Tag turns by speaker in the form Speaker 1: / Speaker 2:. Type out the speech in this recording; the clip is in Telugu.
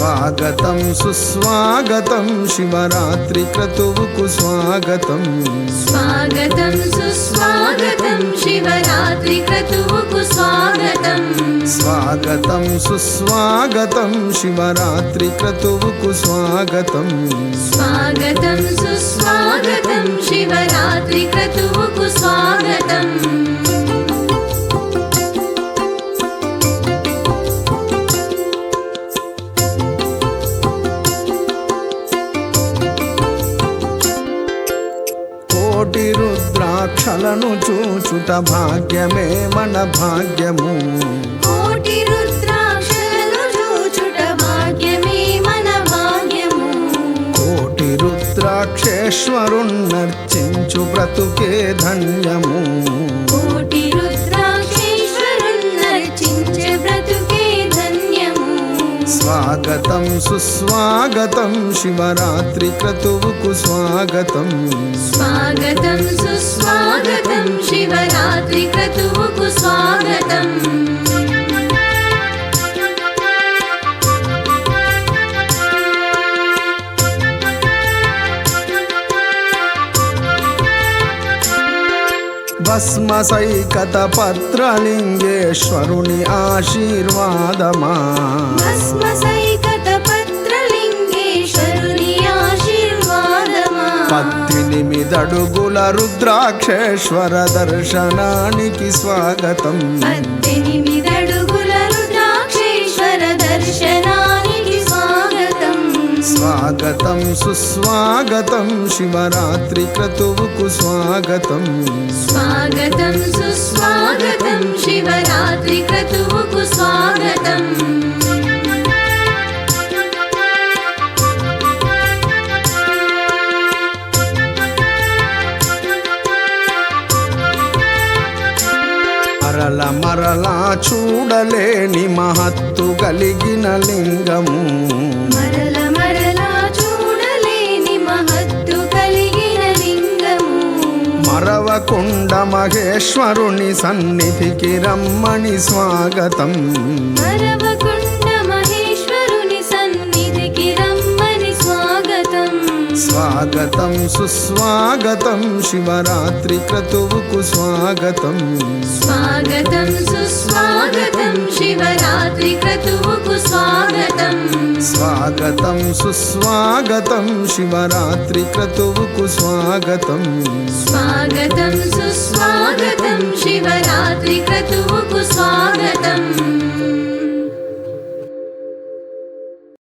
Speaker 1: స్వాగతం సుస్వాగతం. శివరాత్రి క్రతువుకు స్వాగతం.
Speaker 2: స్వాగతం సుస్వాగతం. శివరాత్రి క్రతువుకు స్వాగతం.
Speaker 1: స్వాగతం సుస్వాగతం. శివరాత్రి క్రతువుకు స్వాగతం.
Speaker 2: స్వాగతం సుస్వాగతం. శివరాత్రి క్రతువుకు స్వాగతం
Speaker 1: కోటి రుద్రాక్షలను చూచుట భాగ్యమే మన భాగ్యము.
Speaker 2: కోటి రుద్రాక్షలను చూచుట భాగ్యమే మన భాగ్యము.
Speaker 1: కోటి రుద్రాక్షేశ్వరున్నర్చించు బ్రతుకే ధన్యము. స్వాగతం సుస్వాగతం శివరాత్రి క్రతువుకు స్వాగతం.
Speaker 2: స్వాగతం సుస్వాగతం శివరాత్రి క్రతువుకు స్వాగతం.
Speaker 1: పద్దెనిమిదడుగుల రుద్రాక్షేశ్వర దర్శనానికి స్వాగతం.
Speaker 2: స్వాగతం
Speaker 1: సుస్వాగతం శివరాత్రి క్రతువుకు స్వాగతం.
Speaker 2: స్వాగతం సుస్వాగతం శివరాత్రి క్రతువుకు స్వాగతం.
Speaker 1: మరల మరలా చూడలేని మహత్తు కలిగిన లింగము
Speaker 2: మరల మరలా చూడలేని మహత్తు కలిగిన లింగము
Speaker 1: మరవకుండ మహేశ్వరుని సన్నిధికి రమ్మని స్వాగతం.
Speaker 2: మరవకుండ స్వాగతం
Speaker 1: సుస్వాగతం శివరాత్రి క్రతువుకు స్వాగతం
Speaker 2: స్వాగతం సుస్వాగతం శివరాత్రి క్రతువుకు స్వాగతం
Speaker 1: స్వాగతం సుస్వాగతం శివరాత్రి క్రతువుకు స్వాగతం
Speaker 2: స్వాగతం